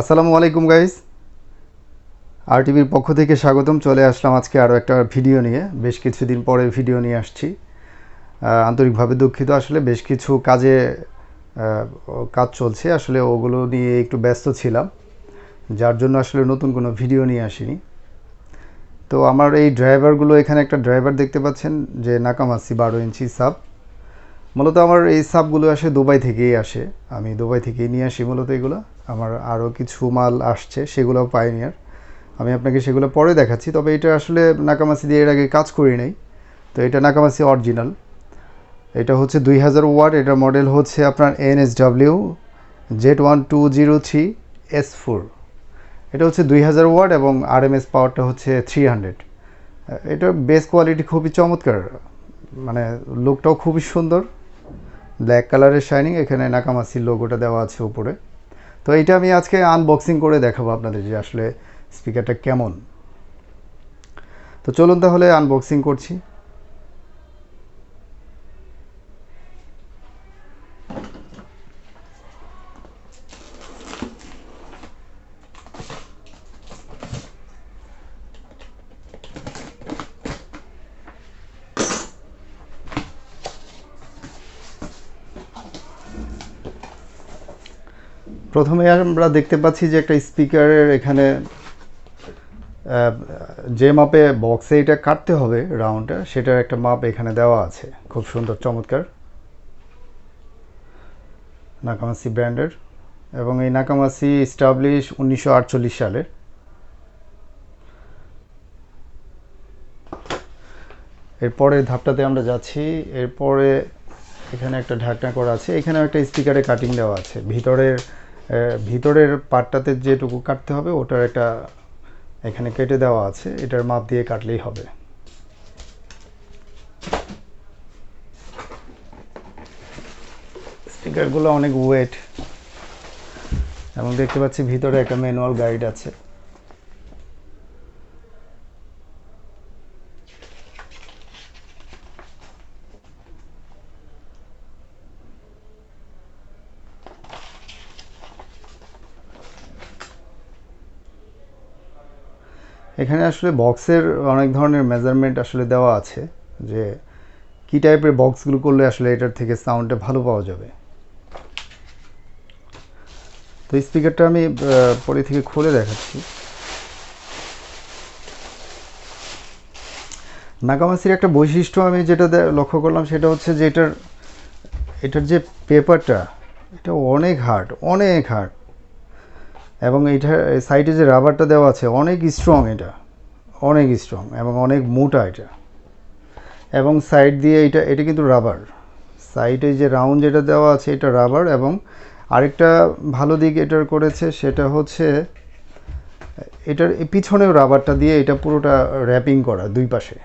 আসসালামু আলাইকুম গাইস আর টিভির পক্ষ থেকে স্বাগতম। চলে আসলাম আজকে আরও একটা ভিডিও নিয়ে। বেশ কিছুদিন পরে ভিডিও নিয়ে আসছি। আন্তরিকভাবে দুঃখিত। আসলে বেশ কিছু কাজে কাজ চলছে। আসলে ওগুলো নিয়ে একটু ব্যস্ত ছিলাম, যার জন্য আসলে নতুন কোনো ভিডিও নিয়ে আসিনি। তো আমার এই ড্রাইভারগুলো এখানে একটা ড্রাইভার দেখতে পাচ্ছেন, যে নাকামাসি বারো ইঞ্চি সাব। মূলত আমার এই সাপগুলো আসে দুবাই থেকেই আসে। আমি দুবাই থেকেই নিয়ে আসি মূলত এগুলো। আমার আরও কিছু মাল আসছে সেগুলো আর আমি আপনাকে সেগুলো পরে দেখাচ্ছি। তবে এটা আসলে নাকামাসি দিয়ে এর আগে কাজ করি নাই। তো এটা নাকামাসি অরিজিনাল এটা হচ্ছে দুই হাজার ওয়াট। এটার মডেল হচ্ছে আপনার N S W Z one two zero three S four এটা হচ্ছে দুই হাজার ওয়াট এবং আর এম এস পাওয়ারটা হচ্ছে থ্রি হান্ড্রেড এটার বেস কোয়ালিটি খুবই চমৎকার। মানে লুকটাও খুবই সুন্দর। ব্ল্যাক কালারের শাইনিং এখানে নাকামাসির লোগোটা দেওয়া আছে উপরে। তো এটা আমি আজকে আনবক্সিং করে দেখাবো আপনাদের যে আসলে স্পিকারটা কেমন। তো চলুন তাহলে আনবক্সিং করছি। প্রথমে আমরা দেখতে পাচ্ছি যে একটা স্পিকারের এখানে যে মাপে বক্সে এটা কাটতে হবে রাউন্ডটা সেটার একটা মাপ এখানে দেওয়া আছে। খুব সুন্দর, চমৎকার। নাকামাসি ব্র্যান্ডের। এবং এই নাকামাসি স্টাবলিশ উনিশশো সালের এরপরের ধাপটাতে আমরা যাচ্ছি। এরপরে এখানে একটা ঢাকনা করা আছে। এখানে একটা স্পিকারে কাটিং দেওয়া আছে। ভিতরের ভিতরের পাটটাতে যেটুকু কাটতে হবে, ওটার একটা এখানে কেটে দেওয়া আছে, এটার মাপ দিয়ে কাটলেই হবে। স্টিকারগুলো অনেক ওয়েট। এবং দেখতে পাচ্ছি ভিতরে একটা ম্যানুয়াল গাইড আছে। এখানে আসলে বক্সের অনেক ধরনের মেজারমেন্ট আসলে দেওয়া আছে যে কী টাইপের বক্সগুলো করলে আসলে এটার থেকে সাউন্ডটা ভালো পাওয়া যাবে। তো স্পিকারটা আমি পরে থেকে খুলে দেখাচ্ছি। নাকামাসির একটা বৈশিষ্ট্য আমি যেটা লক্ষ্য করলাম সেটা হচ্ছে যে এটার এটার যে পেপারটা এটা অনেক হার্ড অনেক হার্ড এবং এইটা সাইডে যে রাবারটা দেওয়া আছে, অনেক স্ট্রং এটা। অনেক স্ট্রং এবং অনেক মোটা এটা। এবং সাইড দিয়ে এটা এটা কিন্তু রাবার। সাইডে যে রাউন্ড যেটা দেওয়া আছে, এটা রাবার এবং আরেকটা ভালো দিক এটার করেছে, সেটা হচ্ছে, এটার পিছনেও রাবারটা দিয়ে এটা পুরোটা র্যাপিং করা দুই পাশে।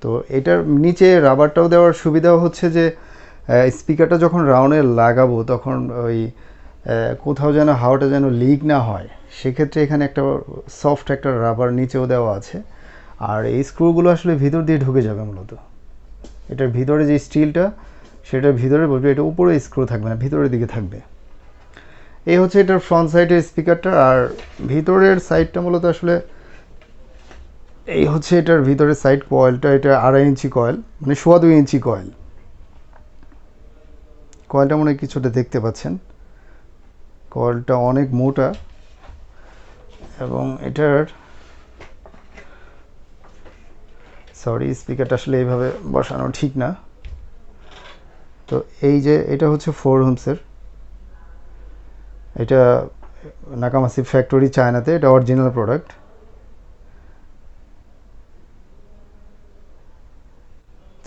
তো এটার নিচে রাবারটাও দেওয়ার সুবিধা হচ্ছে যে স্পিকারটা যখন রাউন্ডে লাগাবো, তখন ওই কোথাও যেন হাওয়াটা যেন লিক না হয়। সেক্ষেত্রে এখানে একটা সফট একটা রাবার নিচেও দেওয়া আছে। আর এই স্ক্রুগুলো আসলে ভিতর দিয়ে ঢুকে যাবে মূলত। এটার ভিতরে যে স্টিলটা সেটার ভিতরে বলবে এটা উপরে স্ক্রু থাকবে না, ভিতরের দিকে থাকবে। এই হচ্ছে এটার ফ্রন্ট সাইডের স্পিকারটা আর ভিতরের সাইডটা মূলত আসলে এই হচ্ছে এটার ভিতরের সাইড কয়েলটা এটা আড়াই ইঞ্চি কয়েল মানে সোয়া দুই ইঞ্চি কয়েল কয়েলটা মনে কিছুটা দেখতে পাচ্ছেন। কয়েলটা অনেক মোটা এবং এটার সরি স্পিকারটা আসলে এইভাবে বসানো ঠিক না। তো এই যে এটা হচ্ছে ফোর হোমসের এটা নাকামাসি ফ্যাক্টরি চায়নাতে, এটা original product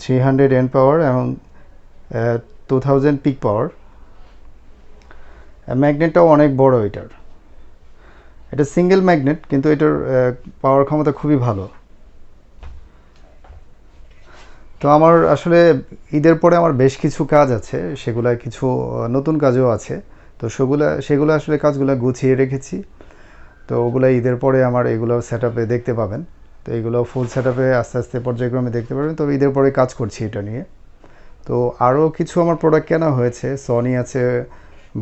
three hundred N power এবং টু থাউজেন্ড পিক পাওয়ার ম্যাগনেটটাও অনেক বড় এটার। এটা সিঙ্গেল ম্যাগনেট কিন্তু এটার পাওয়ার ক্ষমতা খুবই ভালো। তো আমার আসলে ঈদের পরে আমার বেশ কিছু কাজ আছে সেগুলা কিছু নতুন কাজও আছে। তো সেগুলো সেগুলো আসলে কাজগুলো গুছিয়ে রেখেছি। তো ওগুলো ঈদের পরে আমার এগুলো সেট দেখতে পাবেন। তো এগুলো ফুল সেট আপে আস্তে আস্তে পর্যায়ক্রমে দেখতে পাবেন তবে ঈদের পরে কাজ করছি এটা নিয়ে। তো আরও কিছু আমার প্রোডাক্ট কেনা হয়েছে সনি আছে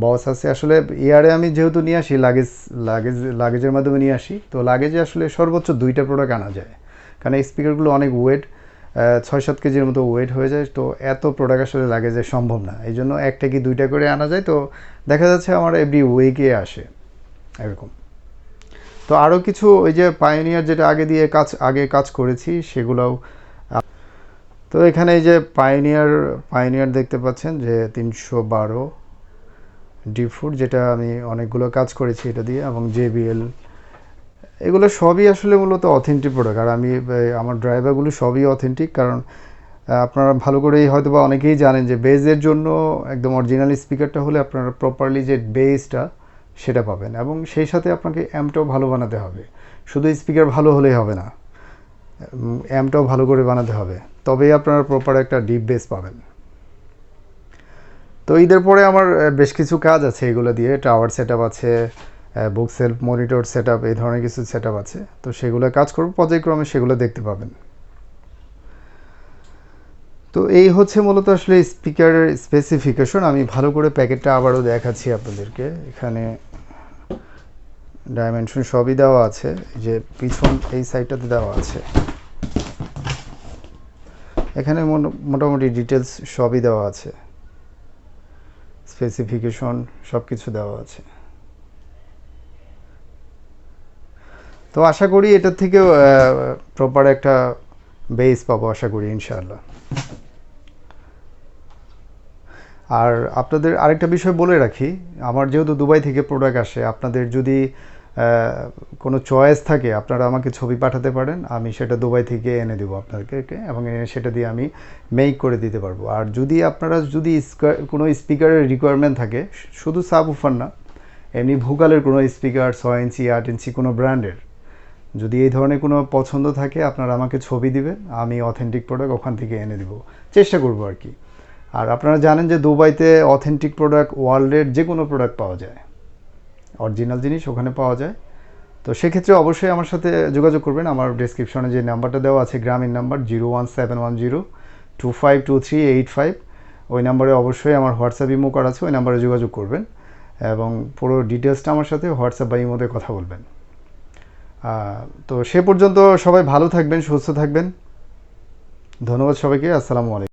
বস আছে, আসলে ইয়ারে আমি যেহেতু নিয়ে আসি লাগেজ লাগেজ লাগেজের মাধ্যমে নিয়ে আসি, তো লাগেজে আসলে সর্বোচ্চ দুইটা প্রোডাক্ট আনা যায়। কারণ এই স্পিকারগুলো অনেক ওয়েট ছয় সাত কেজির মতো ওয়েট হয়ে যায়, তো এত প্রোডাক্ট আসলে লাগেজে সম্ভব না। এই জন্য একটা কি দুইটা করে আনা যায়, তো দেখা যাচ্ছে আমার এভরি উইকে আসে, এরকম। তো আরও কিছু ওই যে পায়োনিয়ার যেটা আগে দিয়ে কাজ, আগে কাজ করেছি, সেগুলোও তো এখানে এই যে পায়োনিয়ার পায়োনিয়ার দেখতে পাচ্ছেন যে তিনশো বারো ডিফুড যেটা আমি অনেকগুলো কাজ করেছি এটা দিয়ে, এবং জেবিএল এগুলো সবই আসলে মূলত অথেন্টিক প্রোডাক্ট আর আমি আমার ড্রাইভারগুলো সবই অথেন্টিক কারণ আপনারা ভালো করেই হয়তো বা অনেকেই জানেন যে বেজের জন্য একদম অরিজিনাল স্পিকারটা হলে আপনারা প্রপারলি যে বেসটা সেটা পাবেন। এবং সেই সাথে আপনাকে অ্যাম্পটাও ভালো বানাতে হবে। শুধু স্পিকার ভালো হলেই হবে না অ্যাম্পটাও ভালো করে বানাতে হবে। তবেই আপনারা প্রপার একটা ডিপ বেস পাবেন। তো ঈদের পরে আমার বেশ কিছু কাজ আছে এগুলো দিয়ে। টাওয়ার সেট আছে বুক সেলফ মনিটর সেট এই ধরনের কিছু সেট আছে। তো সেগুলো কাজ করব, পর্যায়ক্রমে সেগুলো দেখতে পাবেন। তো এই হচ্ছে মূলত আসলে স্পিকারের স্পেসিফিকেশন আমি ভালো করে প্যাকেটটা আবারও দেখাচ্ছি আপনাদেরকে। এখানে ডাইমেনশন সবই দেওয়া আছে। যে পিছন এই সাইডটাতে দেওয়া আছে। এখানে মোট- মোটামুটি ডিটেলস সবই দেওয়া আছে। স্পেসিফিকেশন সব কিছু দেওয়া আছে। তো আশা করি এটার থেকেও প্রপার একটা বেস পাবো আশা করি, ইনশাআল্লাহ। আর আপনাদের আরেকটা বিষয় বলে রাখি, আমার যেহেতু দুবাই থেকে প্রোডাক্ট আসে, আপনাদের যদি কোনো চয়েস থাকে, আপনারা আমাকে ছবি পাঠাতে পারেন, আমি সেটা দুবাই থেকে এনে দেবো আপনাদেরকে এবং এনে সেটা দিয়ে আমি মেক করে দিতে পারব। আর যদি আপনারা, যদি কোনো স্পিকারের রিকোয়ারমেন্ট থাকে শুধু সাব উফার না, এমনি ভোকালের কোনো স্পিকার ছয় ইঞ্চি, আট ইঞ্চি কোনো ব্র্যান্ডের যদি এই ধরনের কোনো পছন্দ থাকে, আপনারা আমাকে ছবি দিবেন, আমি অথেন্টিক প্রোডাক্ট ওখান থেকে এনে দিব। চেষ্টা করব আর কি। আর আপনারা জানেন যে দুবাইতে অথেন্টিক প্রোডাক্ট ওয়ার্ল্ডের যে কোনো প্রোডাক্ট পাওয়া যায়। অরিজিনাল জিনিস ওখানে পাওয়া যায়। তো সেক্ষেত্রে অবশ্যই আমার সাথে যোগাযোগ করবেন। আমার ডেসক্রিপশনে যে নাম্বারটা দেওয়া আছে, Grameen number zero one seven one zero two five two three eight five ওই নাম্বারে অবশ্যই আমার হোয়াটসঅ্যাপ ইমো করা আছে, ওই নাম্বারে যোগাযোগ করবেন এবং পুরো ডিটেলসটা আমার সাথে হোয়াটসঅ্যাপ বা ইমোতে কথা বলবেন। তো সে পর্যন্ত সবাই ভালো থাকবেন, সুস্থ থাকবেন। ধন্যবাদ সবাইকে, আসসালামু আলাইকুম।